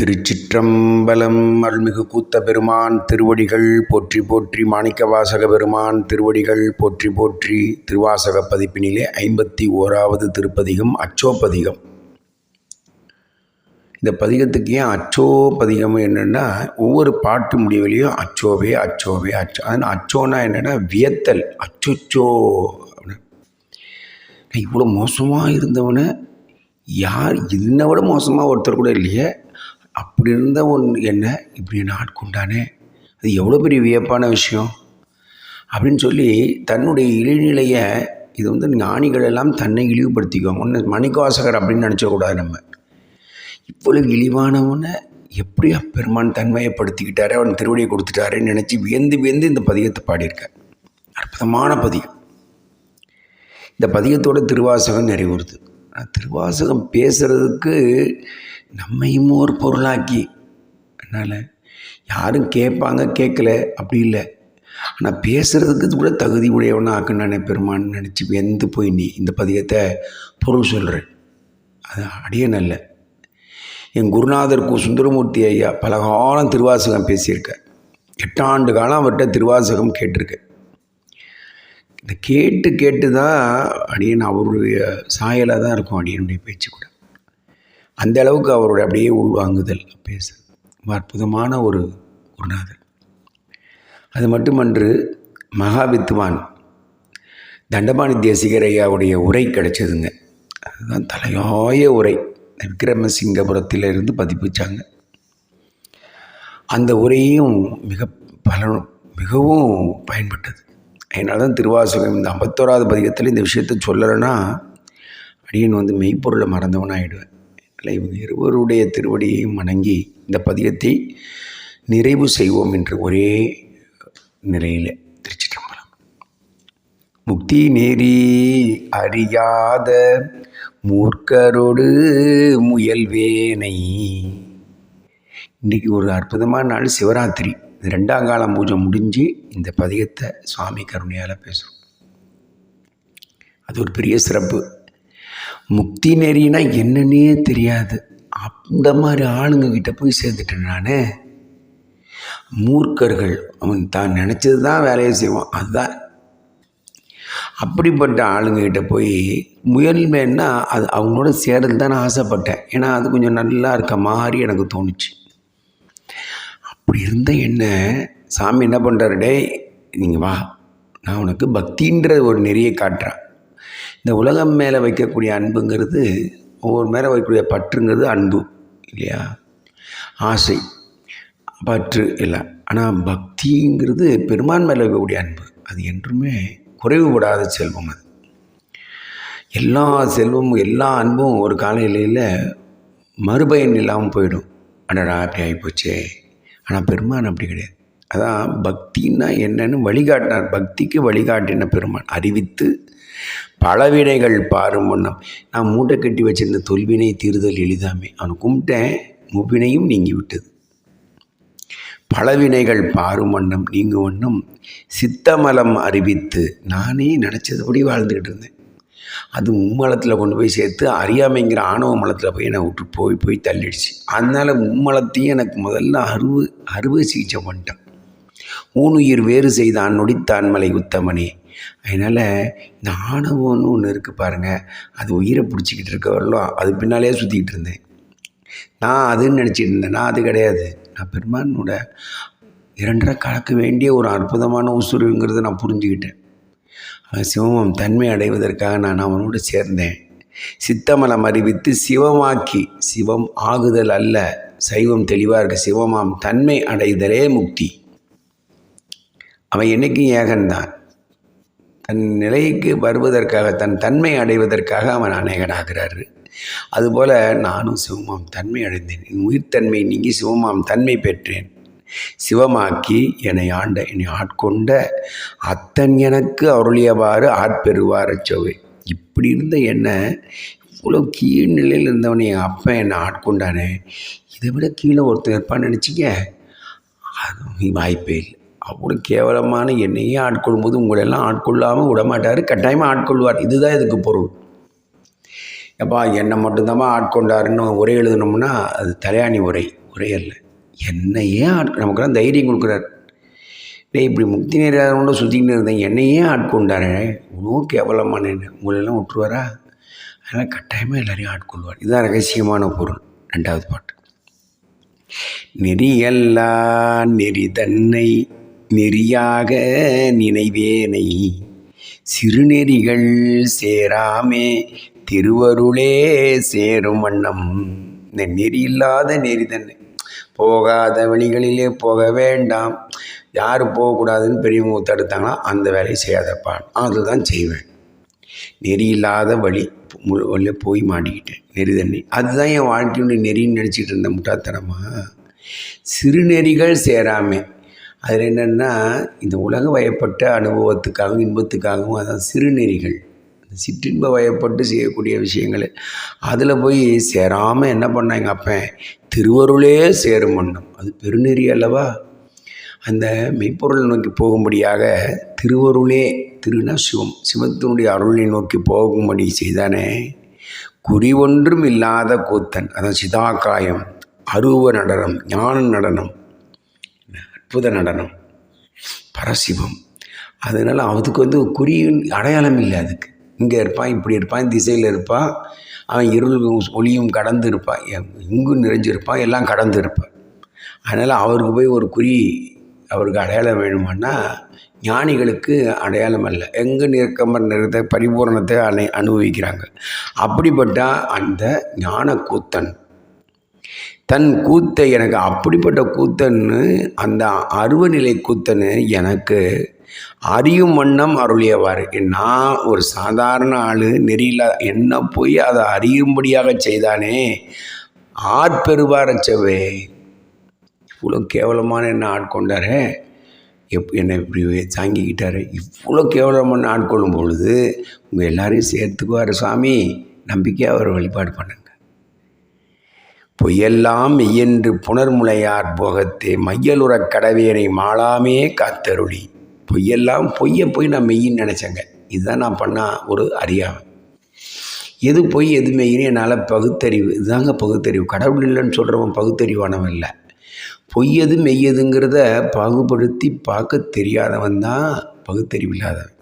திருச்சிற்றம்பலம் அருள்மிகு கூத்த பெருமான் திருவடிகள் போற்றி போற்றி மாணிக்கவாசக பெருமான் திருவடிகள் போற்றி போற்றி திருவாசக பதிப்பினிலே ஐம்பத்தி ஓராவது திருப்பதிகம் அச்சோப்பதிகம். இந்த பதிகத்துக்கு ஏன் அச்சோபதிகம் என்னென்னா ஒவ்வொரு பாட்டு முடிவுலையும் அச்சோவே அச்சோவே அச்சோ அதனால் அச்சோன்னா என்னென்னா வியத்தல் அச்சோச்சோ. அப்படின்னு இவ்வளோ மோசமாக இருந்தவனை யார் என்னை விட மோசமாக ஒருத்தர் கூட இல்லையே. அப்படி இருந்த ஒன் என்ன இப்படி நாட்குண்டானே அது எவ்வளோ பெரிய வியப்பான விஷயம். அப்படின்னு சொல்லி தன்னுடைய இழிநிலையை இது வந்து ஞானிகள் எல்லாம் தன்னை இழிவுபடுத்திக்குவாங்க. ஒன்று மணிக்கவாசகர் அப்படின்னு நினச்சக்கூடாது நம்ம. இவ்வளவு இழிவானவனை எப்படி அப்பெருமான் தன்மையப்படுத்திக்கிட்டாரு அவன் திருவடியை கொடுத்துட்டாருன்னு நினச்சி வியந்து வியந்து இந்த பதிகத்தை பாடியிருக்கார் அற்புதமான பதிகம். இந்த பதிகத்தோட திருவாசகம் நிறைவுறுது. ஆனால் திருவாசகம் பேசுகிறதுக்கு நம்மையும் ஒரு பொருளாக்கி. அதனால் யாரும் கேட்பாங்க கேட்கல. அப்படி இல்லை. ஆனால் பேசுகிறதுக்கு கூட தகுதி உடையவனா ஆக்குனானே பெருமான்னு நினச்சி வெந்து போய் நீ இந்த பதிகத்தை பொருள் சொல்கிறேன் அது அடியே நல்ல என் குருநாதர் கு சுந்தரமூர்த்தி ஐயா பல காலம் திருவாசகம் பேசியிருக்கார். எட்டாண்டு காலம் அவர்கிட்ட திருவாசகம் கேட்டிருக்கேன் இந்த கேட்டு கேட்டு தான் அடியன் அவருடைய சாயலாக தான் இருக்கும் அடியனுடைய பேச்சு கூட. அந்த அளவுக்கு அவருடைய அப்படியே உள்வாங்குதல் பேச. அற்புதமான ஒரு குருநாதர். அது மட்டுமன்று மகாவித்வான் தண்டபாணி தேசிகர் ஐயாவுடைய உரை கிடைச்சதுங்க. அதுதான் தலையாய உரை. விக்ரமசிங்கபுரத்திலிருந்து பதிப்பிச்சாங்க. அந்த உரையும் மிக பல மிகவும் பயன்பட்டது. அதனால தான் திருவாசகம் இந்த ஐம்பத்தோராவது பதிகத்தில் இந்த விஷயத்தை சொல்லலைன்னா அடியன் வந்து மெய்ப்பொருளை மறந்தவனாகிடுவேன் இவங்க இருவருடைய திருவடியையும் வணங்கி இந்த பதியத்தை நிறைவு செய்வோம் என்று ஒரே நிலையில் திருச்சிட்டம்பலம் முக்தி நெறி அறியாத மூர்க்கரோடு முயல்வேனை இன்றைக்கி ஒரு அற்புதமான நாள் சிவராத்திரி. இந்த ரெண்டாம் காலம் பூஜை முடிஞ்சு இந்த பதிகத்தை சுவாமி கருணையால் பேசுகிறோம் அது ஒரு பெரிய சிறப்பு. முக்தி நெறினா என்னன்னே தெரியாது. அந்த மாதிரி ஆளுங்க கிட்ட போய் சேர்ந்துட்டேன் நான். மூர்க்கர்கள் அவன் தான் நினச்சது தான் வேலையை செய்வான். அதுதான் அப்படிப்பட்ட ஆளுங்கக்கிட்ட போய் முயல்மைன்னா அது அவங்களோட சேரல் தான் நான் ஆசைப்பட்டேன். ஏன்னா அது கொஞ்சம் நல்லா இருக்க மாதிரி எனக்கு தோணுச்சு. அப்படி இருந்த என்ன? சாமி என்ன பண்ணுறாரு டே நீங்கள் வா. நான் உனக்கு பக்தின்ற ஒரு நெறியை காட்டுறேன். இந்த உலகம் மேலே வைக்கக்கூடிய அன்புங்கிறது ஒவ்வொரு மேலே வைக்கக்கூடிய பற்றுங்கிறது அன்பு இல்லையா? ஆசை பற்று இல்லை. ஆனால் பக்திங்கிறது பெருமான் மேலே வைக்கக்கூடிய அன்பு. அது என்றுமே குறைவுபடாத செல்வம் அது. எல்லா செல்வமும் எல்லா அன்பும் ஒரு காலநிலையில் மறுபயன் இல்லாமல் போயிடும். அடடா அப்படி ஆகிப்போச்சே. ஆனால் பெருமான் அப்படி கிடையாது. அதான் பக்தின்னா என்னன்னு வழிகாட்டினார். பக்திக்கு வழிகாட்டின பெருமான். அறிவித்து பலவினைகள் பாரும் வண்ணம். நான் மூட்டை கட்டி வச்சிருந்த தொல்வினை தீர்தல் எளிதாமே. அவனை கும்பிட்டேன். முவினையும் நீங்கி விட்டது பலவினைகள் பாரும் வண்ணம் நீங்கும் வண்ணம் சித்தமலம் அறிவித்து நானே நினச்சதுபடி வாழ்ந்துக்கிட்டு இருந்தேன். அது மும்மலத்தில் கொண்டு போய் சேர்த்து அறியாமைங்கிற ஆணவ மலத்தில் போய் என்னை விட்டு போய் போய் தள்ளிடுச்சு. அதனால் மும்மலத்தையும் எனக்கு முதல்ல அறுவை அறுவை சிகிச்சை பண்ணிட்டேன். ஊனுயிர் வேறு செய்தான் நொடித்தான் மலை உத்தமனே. அதனால் இந்த ஆணவம்னு ஒன்று இருக்குது பாருங்கள் அது உயிரை பிடிச்சிக்கிட்டு இருக்கவர்களும் அது பின்னாலே சுற்றிக்கிட்டு இருந்தேன். நான் அதுன்னு நினச்சிட்டு இருந்தேன். நான் அது கிடையாது. நான் பெருமானோட இரண்டரை கலக்க வேண்டிய ஒரு அற்புதமான உசுருங்கிறத நான் புரிஞ்சுக்கிட்டேன். சிவமம் தன்மை அடைவதற்காக நான் அவனோடு சேர்ந்தேன். சித்தமலம் அறிவித்து சிவமாக்கி சிவம் ஆகுதல் அல்ல சைவம் தெளிவாக இருக்க சிவமாம் தன்மை அடைதலே முக்தி. அவன் என்னைக்கும் ஏகன்தான். தன் நிலைக்கு வருவதற்காக தன் தன்மை அடைவதற்காக அவன் அநேகனாகிறாரு. அதுபோல் நானும் சிவமாம் தன்மை அடைந்தேன். என் உயிர்த்தன்மை நீங்கி சிவமாம் தன்மை பெற்றேன். சிவமாக்கி என்னை ஆண்ட என்னை ஆட்கொண்ட அத்தன் எனக்கு அருளியவாறு ஆட்பெறுவார் சோவை இப்படி இருந்த என்ன? இவ்வளோ கீழ் நிலையில் இருந்தவன் என் அப்பன் என்னை ஆட்கொண்டானே. இதை விட கீழே ஒருத்தர் இருப்பான்னு நினச்சிக்க? அது வாய்ப்பே இல்லை. அவ்வளோ கேவலமான என்னையே ஆட்கொள்ளும் போது உங்களெல்லாம் ஆட்கொள்ளாமல் விடமாட்டார். கட்டாயமாக ஆட்கொள்வார். இதுதான் இதுக்கு பொருள். எப்பா என்னை மட்டும்தாம்மா ஆட்கொண்டாருன்னு உரை எழுதணும்னா அது தலையாணி உரை. குறையல்ல என்னையே ஆட் நமக்கெல்லாம் தைரியம் கொடுக்குறாரு. டே இப்படி முக்தி நேரம் சுற்றிக்கிட்டு இருந்தேன். என்னையே ஆட்கொண்டார். இவ்வளோ கேவலமான உங்களெல்லாம் விட்டுருவாரா? அதனால் கட்டாயமாக எல்லாரையும் ஆட்கொள்வார். இதுதான் ரகசியமான பொருள். ரெண்டாவது பாட்டு. நெறியல்லா நெறி தன்னை நெறியாக நினைவேனை. சிறுநெறிகள் சேராமே திருவருளே சேரும் வண்ணம். இந்த நெறி இல்லாத நெறி தன்னை போகாத வழிகளிலே போக வேண்டாம். யார் போகக்கூடாதுன்னு பெரியவங்க தடுத்தாங்களோ அந்த வேலையை செய்யாதப்பா. அதுதான் செய்வேன். நெறி இல்லாத வழி முழு வழியில் போய் மாட்டிக்கிட்டேன். நெறி தண்ணி அதுதான் என் வாழ்க்கையுடைய நெறின்னு நினச்சிட்டு இருந்தேன் முட்டாத்தனமா சிறுநெறிகள் சேராமே. அதில் என்னென்னா இந்த உலக வயப்பட்ட அனுபவத்துக்காகவும் இன்பத்துக்காகவும் அதான் சிறுநெறிகள் இந்த சிற்றின்ப வயப்பட்டு செய்யக்கூடிய விஷயங்கள். அதில் போய் சேராமல் என்ன பண்ண எங்கள் அப்பன் திருவருளே சேரும் வண்ணம். அது பெருநெறி அல்லவா? அந்த மெய்ப்பொருளை நோக்கி போகும்படியாக திருவருளே திருனா சிவம் சிவத்தினுடைய அருளை நோக்கி போகும்படி செய்தானே குறி ஒன்றும் இல்லாத கூத்தன் அதான் சிதாக்காயம் அருவ நடனம் ஞான நடனம் அற்புத நடனம். பரசிவம். அதனால் அதுக்கு வந்து குறி அடையாளம் இல்லை அதுக்கு. இங்கே இருப்பான் இப்படி இருப்பான் திசையில் இருப்பான். அவன் இருளும் ஒளியும் கடந்து இருப்பான். இங்கும் நிறைஞ்சிருப்பான் எல்லாம் கடந்து இருப்பான். அதனால் அவருக்கு போய் ஒரு குறி அவருக்கு அடையாளம் வேணுமான்னா ஞானிகளுக்கு அடையாளம் அல்ல. எங்கு நிற்கமர் நிறத்தை பரிபூரணத்தை அனை அனுபவிக்கிறாங்க அப்படிப்பட்ட அந்த ஞான கூத்தன் தன் கூத்தை எனக்கு அப்படிப்பட்ட கூத்தன்னு அந்த அருவநிலை கூத்தன்னு எனக்கு அறியும் வண்ணம் அருளியவார் நான் ஒரு சாதாரண ஆள் நெறியில என்ன போய் அதை அறியும்படியாக செய்தானே? ஆட்பெருவாரச்சவே இவ்வளோ கேவலமான என்ன ஆட்கொண்டாரே எப் என்னை இப்படி தாங்கிக்கிட்டாரு இவ்வளோ கேவலமான ஆட்கொள்ளும் பொழுது உங்கள் எல்லாரையும் சேர்த்துக்குவார் சாமி. நம்பிக்கையாக அவர் வழிபாடு பண்ணுங்க. பொய்யெல்லாம் மெய்யென்று புனர்முளையார் போகத்தே மையலுறக் கடவேனை மாளாமே காத்தருளி. பொய்யெல்லாம் பொய்யை போய் நான் மெய்யின்னு நினச்சேங்க. இதுதான் நான் பண்ண ஒரு அறியாமை. எது பொய் எது மெய்யின்னு என்னால் பகுத்தறிவு இதுதாங்க பகுத்தறிவு. கடவுள் இல்லைன்னு சொல்கிறவன் பகுத்தறிவானவன் இல்லை. பொய்யது மெய்யதுங்கிறத பாகுபடுத்தி பார்க்க தெரியாதவன் தான் பகுத்தறிவு இல்லாதவன்.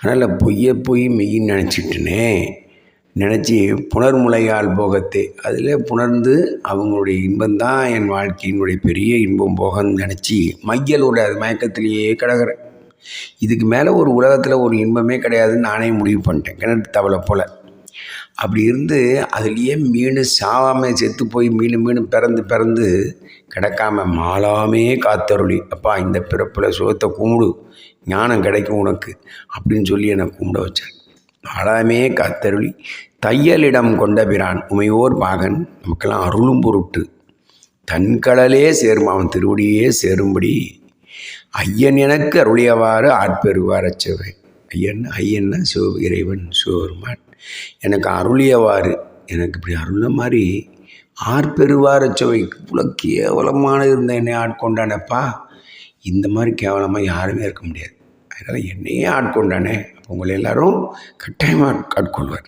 அதனால் பொய்யை பொய் மெய்யின்னு நினச்சிட்டுனே நினச்சி புனர்முலையால் போகத்தே. அதில் புணர்ந்து அவங்களுடைய இன்பந்தான் என் வாழ்க்கையினுடைய பெரிய இன்பம் போகன்னு நினச்சி மையலோட அது மயக்கத்திலேயே கிடக்கிறேன். இதுக்கு மேலே ஒரு உலகத்தில் ஒரு இன்பமே கிடையாதுன்னு நானே முடிவு பண்ணிட்டேன் கிணறு தவளை போல். அப்படி இருந்து அதுலேயே மீன் சாவாமல் செத்து போய் மீன் மீன் பிறந்து பிறந்து கிடக்காம மாலாமே காத்தருளி. அப்பா இந்த பிறப்பில் சுகத்தை கும்பிடு ஞானம் கிடைக்கும் உனக்கு அப்படின்னு சொல்லி என்னை கும்பிட வச்சேன் மாலாமே காத்தருளி. தையலிடம் கொண்ட பிரான் உமையோர் பாகன் நமக்கெல்லாம் அருளும் பொருட்டு. தன்கடலே சேரும் அவன் திருவடியே சேரும்படி. ஐயன் எனக்கு அருளியவாறு ஆட்பெறுவார் அச்சவை ஐயன் ஐயன்னா சிவ இறைவன் சிவபெருமான். எனக்கு அருளியவாறு எனக்கு இப்படி அருள மாதிரி ஆர்பெறுவார் அச்சவை இவ்வளோ கேவலமான இருந்த என்னை ஆட்கொண்டானப்பா. இந்த மாதிரி கேவலமாக யாருமே இருக்க முடியாது. அதனால் என்னையே ஆட்கொண்டானே. அப்போ உங்களை எல்லாரும் கட்டாயமாக ஆட்கொள்வார்.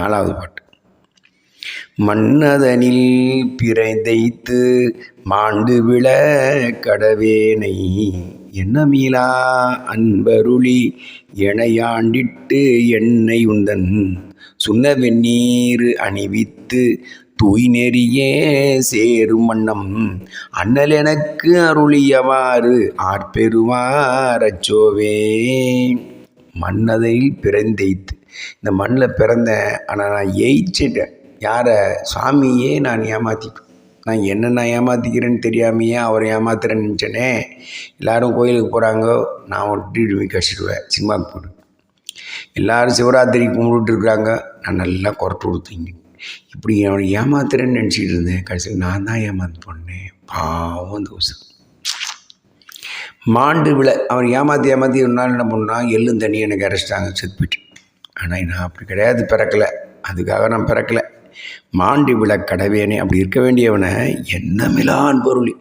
நாலாவது பாட்டு. மன்னதனில் பிறந்தைத்து மாண்டு விழ கடவேனை மீளா அன்பருளி எனையாண்டிட்டு என்னை உந்தன் சுண்ண வெந்நீர் அணிவித்து தூய் நெறியே சேரும் வண்ணம் அண்ணல் எனக்கு அருளியவாறு ஆர்பெருவார் அச்சோவே. மன்னதையில் பிறந்தைத்து இந்த மண்ணில் பிறந்தேன். ஆனால் நான் எயிச்சிட்டேன் யாரை? சாமியே நான் ஏமாற்றிட்டேன் நான் என்ன நான் ஏமாற்றிக்கிறேன்னு தெரியாமையே அவரை ஏமாத்துறேன்னு நினச்சேனே. எல்லோரும் கோயிலுக்கு போகிறாங்க நான் ஒட்டி கழிச்சிடுவேன் சினிமாவுக்கு போட்டு எல்லோரும் சிவராத்திரி கும்பிட்டுருக்குறாங்க நான் நல்லா குறட்டு கொடுத்தீங்க இப்படி அவனை ஏமாத்துறேன்னு நினச்சிட்டு இருந்தேன். கடைசியில் நான் தான் ஏமாந்து போனேன். பாவம் தோசை மாண்டு விழ. அவன் ஏமாற்றி ஏமாற்றி ஒரு நாள் என்ன பண்ணான்? எள்ளும் தண்ணி எனக்கு அரைச்சிட்டாங்க. செத்து போயிட்டு ஆனால் நான் அப்படி கிடையாது பிறக்கலை. அதுக்காக நான் பிறக்கலை. மாண்டி விழ கடவேனே அப்படி இருக்க வேண்டியவனை என்னமிலான் பொருள்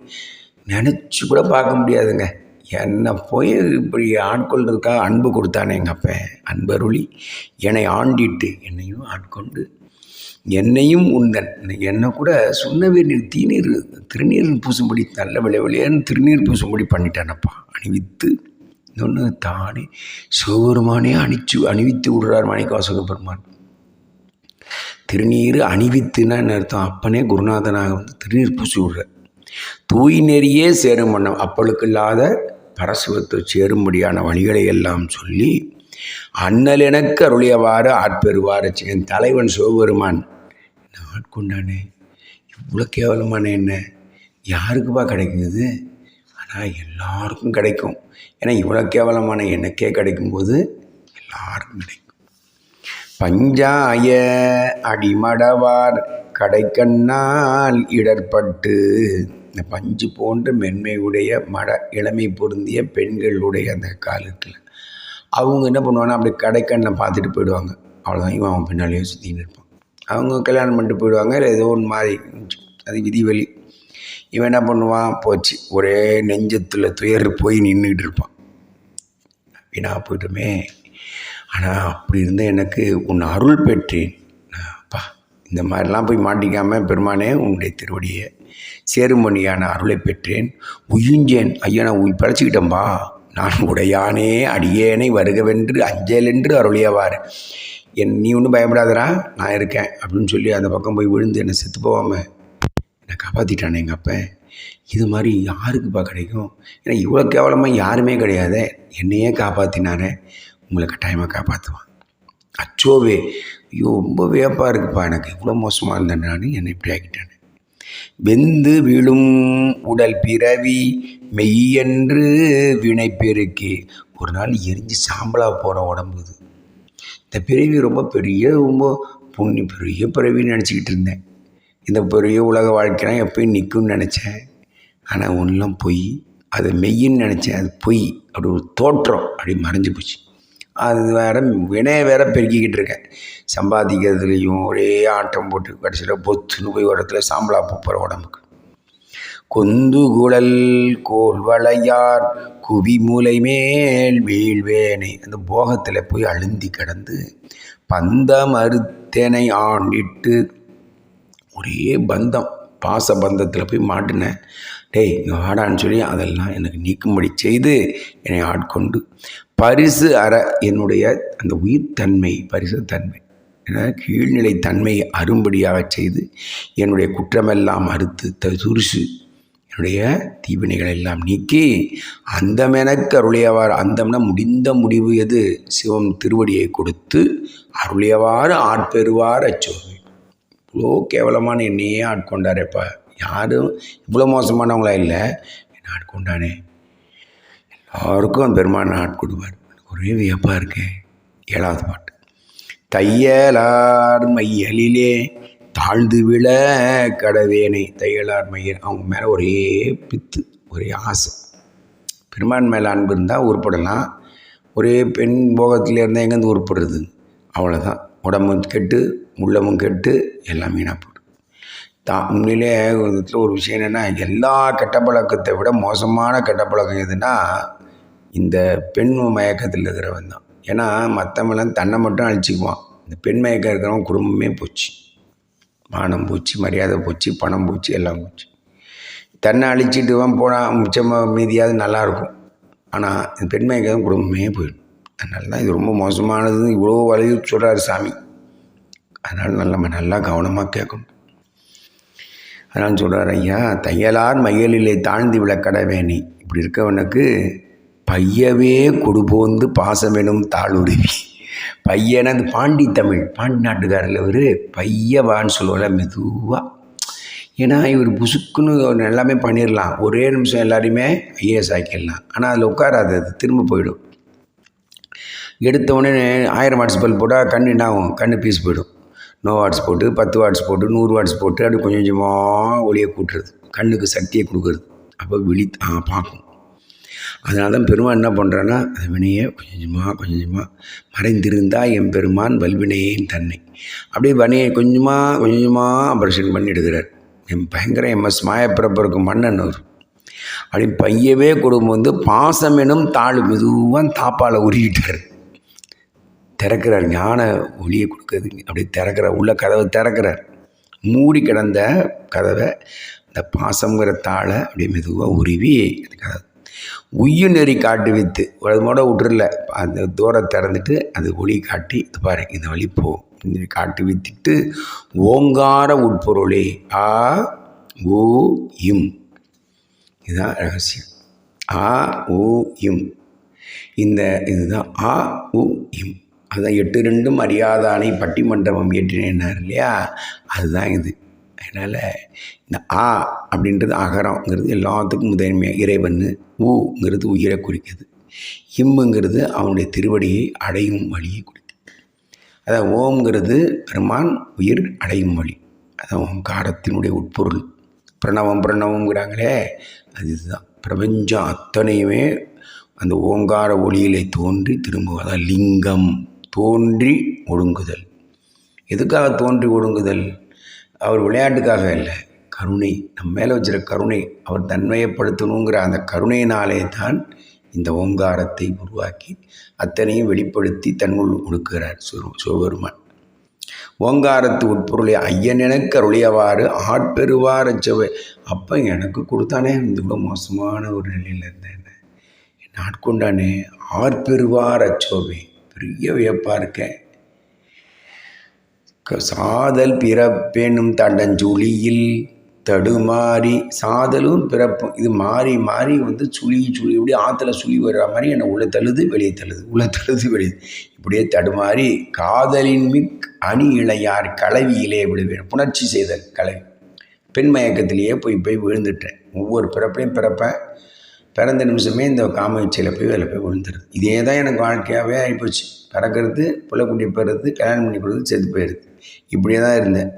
நினச்சி கூட பார்க்க முடியாதுங்க. என்னை போய் இப்படி ஆட்கொள்றதுக்காக அன்பு கொடுத்தானே எங்கள் அப்பன் அன்பருளி என்னை ஆண்டிட்டு என்னையும் ஆட்கொண்டு என்னையும் உந்தன். என்னை கூட சுண்ணவே நீர் தீநீர் திருநீர் பூசும்படி நல்ல விளைவிலேன்னு திருநீர் பூசும்படி பண்ணிட்டானப்பா. அணிவித்து இன்னொன்று தானே சிவபெருமானே அணிச்சு அணிவித்து விடுறார் மாணிக்கவாசக பெருமான். திருநீர் அணிவித்துனா என்ன அர்த்தம்? அப்பனே குருநாதனாக வந்து திருநீர் பூசி விடுறார். தூய் நெறியே சேரும் வண்ணம் அப்பளுக்கு இல்லாத பரசுவத்தை சேரும்படியான வழிகளை எல்லாம் சொல்லி அண்ணல் எனக்கு அருளியவாறு ஆட்பெறுவாறு என் தலைவன் சிவபெருமான். என்ன ஆட்கொண்டானே இவ்வளோ கேவலமான என்ன? யாருக்குப்பா கிடைக்குது? ஆனால் எல்லாருக்கும் கிடைக்கும். ஏன்னா இவ்வளோ கேவலமான எனக்கே கிடைக்கும்போது எல்லாருக்கும் கிடைக்கும். பஞ்சாய அடிமடவார் கடைக்கண்ணால் இடர்பட்டு இந்த பஞ்சு போன்ற மென்மையுடைய மட இளமை பொருந்திய பெண்களுடைய அந்த காலத்தில் அவங்க என்ன பண்ணுவாங்கன்னா அப்படி கடைக்கண்ணை பார்த்துட்டு போயிடுவாங்க. அவ்வளோதான் இவன் அவன் பின்னாலேயே சுற்றின்னு இருப்பான். அவங்க கல்யாணம் பண்ணிட்டு போயிடுவாங்க. இல்லை ஏதோ ஒன்று மாதிரி அது விதிவெளி. இவன் என்ன பண்ணுவான்? போச்சு. ஒரே நெஞ்சத்தில் துயர் போய் நின்றுக்கிட்டு இருப்பான். வீணா போய்ட்டுமே ஆனால் அப்படி இருந்த எனக்கு உன் அருள் பெற்றேன். அப்பா இந்த மாதிரிலாம் போய் மாட்டிக்காமல் பெருமானே உன்னுடைய திருவடியை சேருமணியான அருளை பெற்றேன். உயிஞ்சேன். ஐயா நான் உயிர் பிழைச்சிக்கிட்டேன்பா. நான் உடையானே அடியேனை வருகவென்று அஞ்சலென்று அருளியவார் என் நீ ஒன்றும் பயப்படாதரா நான் இருக்கேன் அப்படின்னு சொல்லி அந்த பக்கம் போய் விழுந்து என்னை செத்து போகாமல் என்னை காப்பாற்றிட்டானே எங்கள் அப்பன் இது மாதிரி யாருக்குப்பா கிடைக்கும்? ஏன்னா இவ்வளோ கேவலமாக யாருமே கிடையாது என்னையே காப்பாற்றினாரே உங்களை கட்டாயமாக காப்பாற்றுவான் அச்சோவே. ஐயோ ரொம்ப வியப்பாக இருக்குப்பா எனக்கு. இவ்வளோ மோசமாக இருந்தேன் நான். என்னை இப்படி ஆக்கிட்டானே. வெந்து விழும் உடல் பிறவி மெய்யென்று வினை பெருக்கி. ஒரு நாள் எரிஞ்சு சாம்பலாக போகிற உடம்பு இது. இந்த பிறவி ரொம்ப பெரிய ரொம்ப புண்ணி பெரிய பிறவின்னு நினச்சிக்கிட்டு இருந்தேன். இந்த பெரிய உலக வாழ்க்கைலாம் எப்பயும் நிற்கும்னு நினச்சேன். ஆனால் ஒன்றும் பொய். அது மெய்யின்னு நினச்சேன். அது பொய். அப்படி ஒரு தோற்றம். அப்படி மறைஞ்சு போச்சு. அது வேற வினையை வேற பெருக்கிக்கிட்டு இருக்கேன். சம்பாதிக்கிறதுலையும் ஒரே ஆட்டம் போட்டு கடைசியில் பொத்துன்னு போய் ஒரு இடத்துல சாம்பலா போகிற உடம்புக்கு. கொந்து குழல் கோல் வளையார் குவி மூலை மேல் வீழ்வேனை அந்த போகத்தில் போய் அழுந்தி கிடந்து பந்த மறுத்தேனை ஆண்டிட்டு ஒரே பந்தம். பாச பந்தத்தில் போய் மாட்டினேன். டேய் இங்கே வாடான்னு சொல்லி அதெல்லாம் எனக்கு நீக்கும்படி செய்து என்னை ஆட்கொண்டு பரிசு அற என்னுடைய அந்த உயிர்த்தன்மை பரிசு தன்மை என கீழ்நிலை தன்மையை அரும்படியாக செய்து என்னுடைய குற்றமெல்லாம் அறுத்து த துருசு என்னுடைய தீவினைகள் எல்லாம் நீக்கி அந்தமெனக்கு அருளியவாறு அந்தம்னா முடிந்த முடிவு எது? சிவம் திருவடியை கொடுத்து அருளியவாறு ஆட்பெறுவார் அச்சோமே இவ்வளோ கேவலமான என்னையே ஆட்கொண்டாரேப்பா. யாரும் இவ்வளோ மோசமானவங்களா இல்லை. என்னை ஆட்கொண்டானே. எல்லாருக்கும் பெருமான ஆட்கொடுவார் ஒரே வியப்பாக இருக்கேன் ஏழாவது பாட்டு. தையலார் மையலிலே தாழ்ந்து விழ கடவேனை. தையலார் மையல். அவங்க மேலே ஒரே பித்து ஒரே ஆசை. பெருமான் மேலே அன்பு இருந்தால் உருப்படலாம். ஒரே பெண் போகத்தில் இருந்தால் எங்கேருந்து உருப்படுறது? அவ்வளோதான் உடம்பும் கெட்டு உள்ளமும் கெட்டு எல்லாம் வீணாக போடும் தான் உண்மையிலே ஒரு விஷயம் என்னென்னா எல்லா கெட்ட பழக்கத்தை விட மோசமான கெட்ட பழக்கம் எதுனா இந்த பெண் மயக்கத்தில் இருக்கிறவன் தான். ஏன்னா மற்றவெல்லாம் தன்னை மட்டும் அழிச்சிக்குவான். இந்த பெண் மயக்கம் இருக்கிறவன் குடும்பமே போச்சு. மானம் போச்சு மரியாதை போச்சு பணம் போச்சு எல்லாம் போச்சு. தன்னை அழிச்சிட்டுவான் போனால் மிச்சமாக மீதியாவது நல்லாயிருக்கும் ஆனால் இந்த பெண் மயக்கம் குடும்பமே போயிடும். அதனால தான் இது ரொம்ப மோசமானது இவ்வளோ வழி சொல்கிறாரு சாமி. அதனால் நல்லா நம்ம நல்லா கவனமாக கேட்கணும். அதனால் சொல்கிறார் ஐயா தையலார் மையலிலே தாழ்ந்து விளக்கட வேணி இப்படி இருக்கவனுக்கு பையவே கொடுபோந்து பாசமெனும் தாளுருவி. பையன அந்த பாண்டி தமிழ் பாண்டி நாட்டுக்காரில் ஒரு பையவான்னு சொல்லுவாங்க மெதுவாக ஏன்னா இவர் புசுக்குன்னு எல்லாமே பண்ணிடலாம் ஒரே நிமிஷம் எல்லாரையுமே ஐஏஎஸ் ஆக்கிடலாம் ஆனால் அதில் உட்காராது அது திரும்ப போயிடும். எடுத்த உடனே ஆயிரம் வாட்ஸ் பல்ப் போட்டால் கண் என்ன ஆகும்? கண் பீஸ் போயிடும். நோ வாட்ஸ் போட்டு பத்து வாட்ஸ் போட்டு நூறு வாட்ஸ் போட்டு அப்படி கொஞ்சம் கொஞ்சமாக ஒளியை கூட்டுறது. கண்ணுக்கு சக்தியை கொடுக்குறது. அப்போ விழி பார்க்கும். அதனால தான் பெருமான் என்ன பண்ணுறான்னா அந்த வினையை கொஞ்சம் கொஞ்சமாக கொஞ்சம் கொஞ்சமாக மறைந்திருந்தா என் பெருமான் வல்வினையின் தன்னை. அப்படியே வனையை கொஞ்சமாக கொஞ்சமாக ஆப்ரேஷன் பண்ணி எடுக்கிறார். என் பயங்கர எம்எஸ் மாயப்பிறப்பருக்கு மன்னன் அவர். அப்படி பையவே குடும்பம் வந்து பாசம் எனும் தாழ் மெதுவாக தாப்பால் உருகிட்டார். திறக்கிறார் ஞான ஒளியை கொடுக்குறது அப்படியே திறக்கிறார் உள்ள கதவை திறக்கிறார் மூடி கிடந்த கதவை அந்த பாசங்கிற தாளை அப்படியே மெதுவாக உருவி அந்த கதவை. உயிர் நெறி காட்டு வித்து. அது மூட விட்டுருல அந்த தூரம் திறந்துட்டு அது ஒளி காட்டி இது பாரு இந்த வழி போ. காட்டு வித்திட்டு ஓங்கார உட்பொருளே ஆ ஊ இம். இதுதான் ரகசியம். ஆ ஊ இம். இந்த இதுதான் ஆ ஊ இம். அதான் எட்டு ரெண்டும் அறியாதானை பட்டிமண்டபம் ஏற்றினார் இல்லையா? அதுதான் இது. அதனால் இந்த ஆ அப்படின்றது அகரம்ங்கிறது எல்லாத்துக்கும் முதன்மையாக இறைவன் ஊங்கிறது உயிரை குறிக்குது. இம்முங்கிறது அவனுடைய திருவடியை அடையும் வழியை குறிக்குது. அதான் ஓம்ங்கிறது பெருமான் உயிர் அடையும் வழி. அதான் ஓங்காரத்தினுடைய உட்பொருள். பிரணவம் பிரணவங்கிறாங்களே அது இதுதான் பிரபஞ்சம் அத்தனையுமே அந்த ஓங்கார ஒளியிலே தோன்றி திரும்புவதா லிங்கம். தோன்றி ஒடுங்குதல். எதுக்காக தோன்றி ஒடுங்குதல்? அவர் விளையாட்டுக்காக இல்லை கருணை நம்ம மேலே வச்சுருக்க கருணை அவர் தன்மையப்படுத்தணுங்கிற அந்த கருணையினாலே தான் இந்த ஓங்காரத்தை உருவாக்கி அத்தனையும் வெளிப்படுத்தி தன்னுள் ஒடுக்குகிறார் சிவ சிவபெருமான். ஓங்காரத்து உட்பொருளை ஐயன் எனக்கு அருளியவாறு ஆட்பெறுவார் செவை அப்போ எனக்கு கொடுத்தானே இந்த கூட மோசமான ஒரு நிலையில் இருந்தேன். நாட்கொண்டானே ஆட்கொண்டானே ஆட்பெறுவார் அச்சோவே பெரிய வியப்பாக இருக்கேன் க- சாதல் பிறப்பெனும் தண்டஞ்சுழியில் தடுமாறி சாதலும் பிறப்பும் இது மாறி மாறி வந்து சுழி சுழி இப்படி ஆற்றுல சுழி வர்ற மாதிரி என்னை உள்ள தள்ளுது வெளியே தள்ளுது உள்ள தள்ளுது வெளியே. இப்படியே தடுமாறி காதலின் மிக் அணி இளையார் கலவியிலே விடுவேன் புணர்ச்சி செய்தல் கலவி. பெண் மயக்கத்திலேயே போய் போய் விழுந்துட்டேன். ஒவ்வொரு பிறப்பையும் பிறப்பேன். பிறந்த நிமிஷமே இந்த காம இச்சையில் போய் அதில் போய் விழுந்துருது இதே தான் எனக்கு வாழ்க்கையாகவே ஆகிப்போச்சு பிறக்கிறது பிள்ளைக்குட்டி பிறகு கல்யாணம் பண்ணி கொடுத்து செத்து போயிடுது. இப்படியே தான் இருந்தேன்.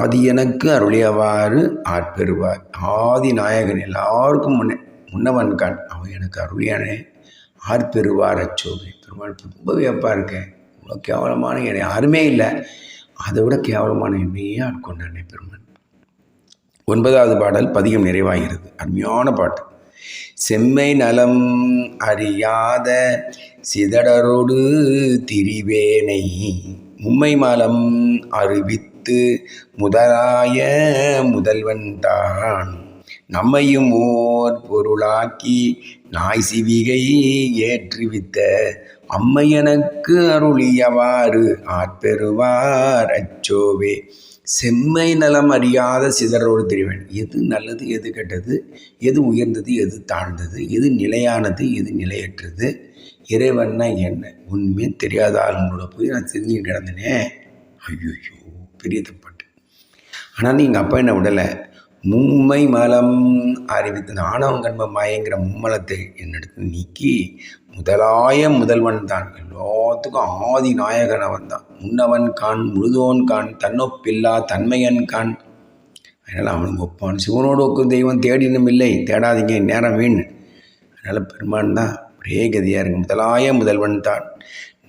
ஆதி எனக்கு அருளியவாறு ஆட்பெறுவார். ஆதி நாயகன் எல்லாருக்கும் முன்னே முன்னவன் கான் அவன் எனக்கு அருளியானே ஆட்பெறுவார் அச்சோவே பெருமாள் ரொம்ப வியப்பாக இருக்கேன் இவ்வளோ கேவலமான என்னை யாருமே இல்லை. அதை விட கேவலமான என்னையே ஆட்கொண்டானே பெருமாள். ஒன்பதாவது பாடல் பதிகம் நிறைவாகிறது. அருமையான பாட்டு. செம்மை நலம் அறியாத சிதடரோடு திரிவேனை மும்மை மலம் அறிவித்து முதலாய முதல்வன் தான். நம்மையும் ஓர் பொருளாக்கி நாய் சிவிகை ஏற்றுவித்த அம்மை எனக்கு அருளியவாறு ஆட்பெறுவார் அச்சோவே. செம்மை நலம் அறியாத சிதறோடு தெரிவேன். எது நல்லது எது கெட்டது? எது உயர்ந்தது எது தாழ்ந்தது? எது நிலையானது எது நிலையற்றது? இறைவன்னா என்ன? உண்மையே தெரியாத ஆளுங்களோட போய் நான் தெரிஞ்சுக்கிட்டு கிடந்தேனே. ஐயோ பெரிய தப்பாட்டு. ஆனால் எங்கள் அப்பா என்ன விடலை? மும்மை மலம் அறிவித்து இந்த ஆணவம் மயங்கிற மும்மலத்தை என்னெடுத்து நீக்கி முதலாய முதல்வன் தான். எல்லாத்துக்கும் ஆதி நாயகன் அவன் தான். முன்னவன் கான் முழுதோன் கான் தன்னொப்பில்லா தன்மையன் கான். அதனால் அவனுக்கு ஒப்பான். சிவனோடு ஒக்கும் தெய்வம் தேடினும் இல்லை. தேடாதீங்க நேரம் வீண். அதனால் பெருமான் தான் ஒரே கதியாக இருக்கு முதலாய முதல்வன் தான்.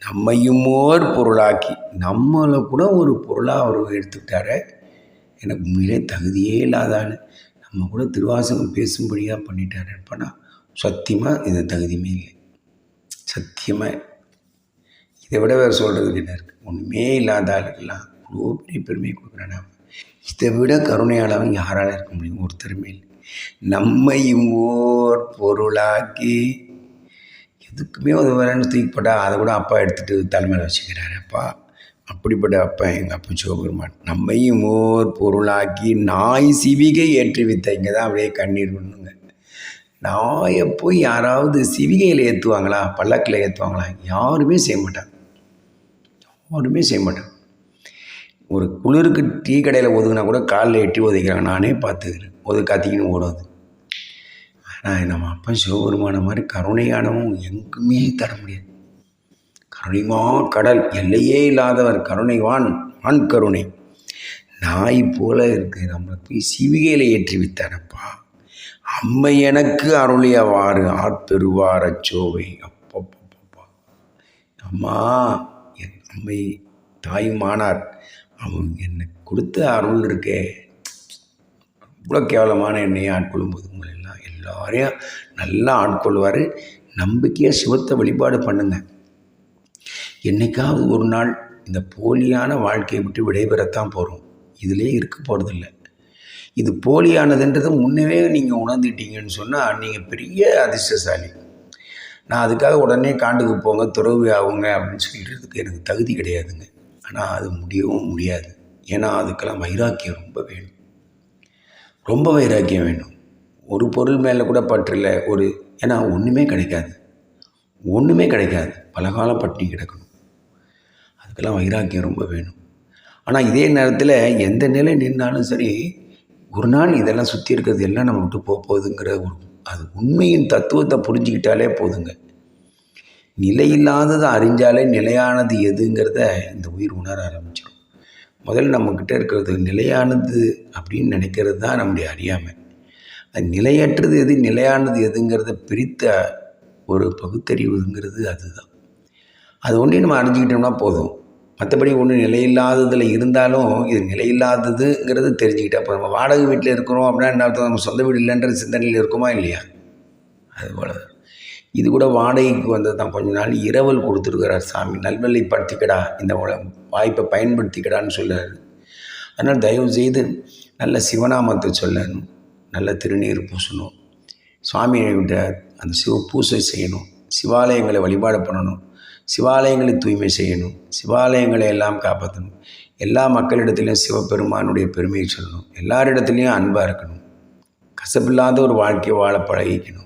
நம்மையும் ஓர் பொருளாக்கி நம்மளை கூட ஒரு பொருளாக அவர் எடுத்துக்கிட்டாரு எனக்கு உண்மையிலே தகுதியே இல்லாத ஆள். நம்ம கூட திருவாசகம் பேசும்படியாக பண்ணிட்டாரு. அப்பனா சத்தியமாக இது தகுதியுமே இல்லை. சத்தியமாக இதை விட வேறு சொல்கிறதுக்கு என்ன இருக்குது ஒன்றுமே இல்லாத ஆளுக்கெல்லாம் அவ்வளோ பெரிய பெருமையை கொடுக்குறான் இதை விட கருணையாளவன் யாரால இருக்க முடியும்? ஒருத்தருமே இல்லை. நம்மையும் ஓர் பொருளாக்கி எதுக்குமே உதவுறேன்னு தூக்கிப்பட்டா அதை கூட அப்பா எடுத்துகிட்டு தலைமையில் வச்சுக்கிறாரு. அப்பா அப்படிப்பட்ட அப்பா எங்கள் அப்பா சிவபெருமான். நம்மையும் ஓர் பொருளாக்கி நாய் சிவிகை ஏற்றுவித்த இங்கே தான் அப்படியே கண்ணீர் பண்ணுங்க நாயை போய் யாராவது சிவிகையில் ஏற்றுவாங்களா பல்லக்கில் ஏற்றுவாங்களா யாருமே செய்ய மாட்டாங்க. யாருமே செய்ய மாட்டாங்க. ஒரு குளிருக்கு டீ கடையில் ஒதுங்கினா கூட காலில் எட்டி ஒதுக்கிறாங்க. நானே பார்த்துக்கிறேன். ஒது கத்திக்கின்னு ஓடாது ஆனால் நம்ம அப்பா சிவபெருமான மாதிரி கருணையானவும் எங்குமே தர முடியாது. கருணைமா கடல் எல்லையே இல்லாதவர் கருணைவான் வான் கருணை. நாய் போல இருக்கு நம்மளை போய் சிவிகையில் ஏற்றி வித்தானப்பா அம்மை எனக்கு அருளியவாறு ஆத்தெருவார சோவை அப்பப்பப்பா அம்மா என் அம்மை தாயுமானார் அவன் என்னை கொடுத்த அருள் இருக்கே. இவ்வளோ கேவலமான என்னையை ஆட்கொள்ளும் போது உங்களை எல்லாம் எல்லாரையும் நல்லா ஆட்கொள்வார். நம்பிக்கையாக சிவத்தை வழிபாடு பண்ணுங்கள் என்னைக்காவது ஒரு நாள் இந்த போலியான வாழ்க்கையை விட்டு விடைபெறத்தான் போகிறோம் இதிலே இருக்க போகிறதில்ல இது போலியானதுன்றது முன்னவே நீங்கள் உணர்ந்துட்டீங்கன்னு சொன்னால் நீங்கள் பெரிய அதிர்ஷ்டசாலி. நான் அதுக்காக உடனே காண்டுக்கு போங்க துறவு ஆகுங்க அப்படின்னு சொல்லிடுறதுக்கு எனக்கு தகுதி கிடையாதுங்க. ஆனால் அது முடியவும் முடியாது. ஏன்னா அதுக்கெல்லாம் வைராக்கியம் ரொம்ப வேணும். ரொம்ப வைராக்கியம் வேணும். ஒரு பொருள் மேலே கூட பற்றில்லை ஒரு ஏன்னா ஒன்றுமே கிடைக்காது. ஒன்றுமே கிடைக்காது. பலகாலம் பட்டினி கிடக்கணும். அதுக்கெல்லாம் வைராக்கியம் ரொம்ப வேணும். ஆனால் இதே நேரத்தில் எந்த நிலை நின்றாலும் சரி ஒரு நாள் இதெல்லாம் சுற்றி இருக்கிறது எல்லாம் நம்ம விட்டு போக போகுதுங்கிற ஒரு அது உண்மையின் தத்துவத்தை புரிஞ்சுக்கிட்டாலே போதுங்க. நிலையில்லாததை அறிஞ்சாலே நிலையானது எதுங்கிறத இந்த உயிர் உணர ஆரம்பிச்சிடும் முதல்ல நம்மக்கிட்ட இருக்கிறது நிலையானது அப்படின்னு நினைக்கிறது தான் நம்முடைய அறியாமை. அது நிலையற்றது எது நிலையானது எதுங்கிறத பிரித்த ஒரு பகுத்தறிவுங்கிறது அதுதான். அது ஒன்றே நம்ம அறிஞ்சிக்கிட்டோம்னா போதும். மற்றபடி ஒன்று நிலையில்லாததில் இருந்தாலும் இது நிலையில்லாததுங்கிறது தெரிஞ்சுக்கிட்டா இப்போ நம்ம வாடகை வீட்டில் இருக்கிறோம் அப்படின்னா என்ன அர்த்தம்? நம்ம சொந்த வீடு இல்லைன்ற சிந்தனையில் இருக்குமா இல்லையா? அதுபோல் இது கூட வாடகைக்கு வந்தது தான். கொஞ்ச நாள் இரவல் கொடுத்துருக்கிறார் சாமி. நல்வழிப்படுத்திக்கடா. இந்த வாய்ப்பை பயன்படுத்திக்கடான்னு சொல்லாரு அதனால் தயவு செய்து நல்ல சிவநாமத்தை சொல்லணும். நல்ல திருநீர் பூசணும். சுவாமியை விட்ட அந்த சிவ பூசை செய்யணும். சிவாலயங்களை வழிபாடு பண்ணணும். சிவாலயங்களை தூய்மை செய்யணும். சிவாலயங்களை எல்லாம் காப்பாற்றணும். எல்லா மக்களிடத்துலையும் சிவபெருமானுடைய பெருமையை சொல்லணும். எல்லாரிடத்துலையும் அன்பாக இருக்கணும். கசப்பில்லாத ஒரு வாழ்க்கையை வாழ பழகிக்கணும்.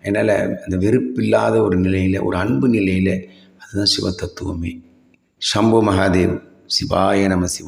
அதனால் அந்த வெறுப்பில்லாத ஒரு நிலையில் ஒரு அன்பு நிலையில் அதுதான் சிவ தத்துவமே சம்பு மகாதேவ். சிவாய நம சிவ.